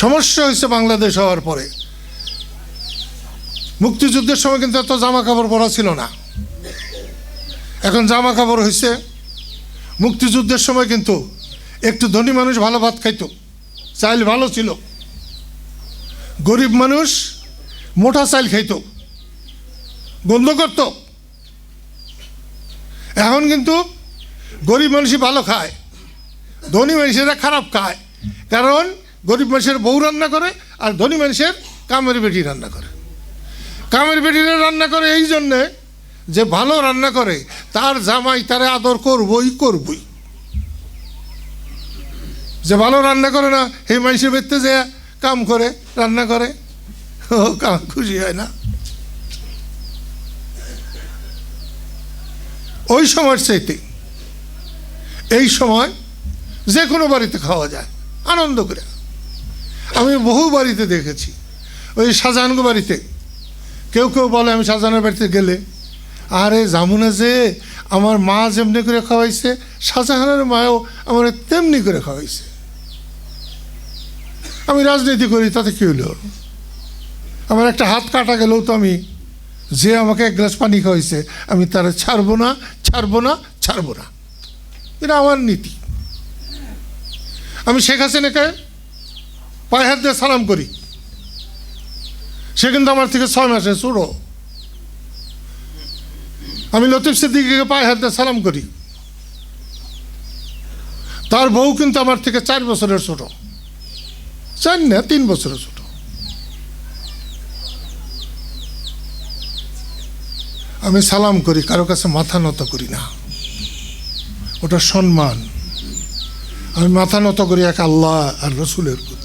সমস্যা হয়েছে বাংলাদেশ হওয়ার পরে। মুক্তিযুদ্ধের সময় কিন্তু এত জামা কাপড় পরা ছিল না। এখন জামা কাপড় হয়েছে। মুক্তিযুদ্ধের সময় কিন্তু একটু ধনী মানুষ ভালো ভাত খাইতো, চাইল ভালো ছিল। গরিব মানুষ মোটা চাইল খাইতো, গন্ধ করতো। এখন কিন্তু গরিব মানুষই ভালো খায়, ধনী মানুষেরা খারাপ খায়। কারণ গরিব মানুষের বউ রান্না করে আর ধনী মানুষের কামের বেটি রান্না করে। কামের বেটিরা রান্না করে এই জন্যে যে ভালো রান্না করে, তার জামাই তারে আদর করবই করবই। যে ভালো রান্না করে না, সেই মানুষের বেরতে যে কাম করে, রান্না করে, ও কাম খুশি হয় না। ওই সময়ের চাইতে এই সময় যে কোনো বাড়িতে খাওয়া যায়, আনন্দ করে। আমি বহু বাড়িতে দেখেছি। ওই শাহজাহানগো বাড়িতে। কেউ কেউ বলে, আমি শাহজাহানের বাড়িতে গেলে। আরে জামুনা যে আমার মা যেমনি করে খাওয়াইছে, শাহজাহানের মাও আমার তেমনি করে খাওয়াইছে। আমি রাজনীতি করি, তাতে কী হলো? আমার একটা হাত কাটা গেলেও তো আমি যে আমাকে এক গ্লাস পানি খাওয়াইছে, আমি তারা ছাড়বো না ছাড়বো না ছাড়বো না। এটা আমার নীতি। আমি শেখ হাসিনাকে পায়ে হাত দিয়ে সালাম করি। সে কিন্তু আমার থেকে ছয় মাসে ছোড়ো আমি লতিফ সিদ্দিকিকে পায়ে হাত দিয়ে সালাম করি। তার বউ কিন্তু আমার থেকে চার বছরের ছোট চার না, তিন বছরের ছোট আমি সালাম করি, কারও কাছে মাথা নত করি না। ওটা সম্মান। আমি মাথা নত করি এক আল্লাহ আর রসুলের প্রতি।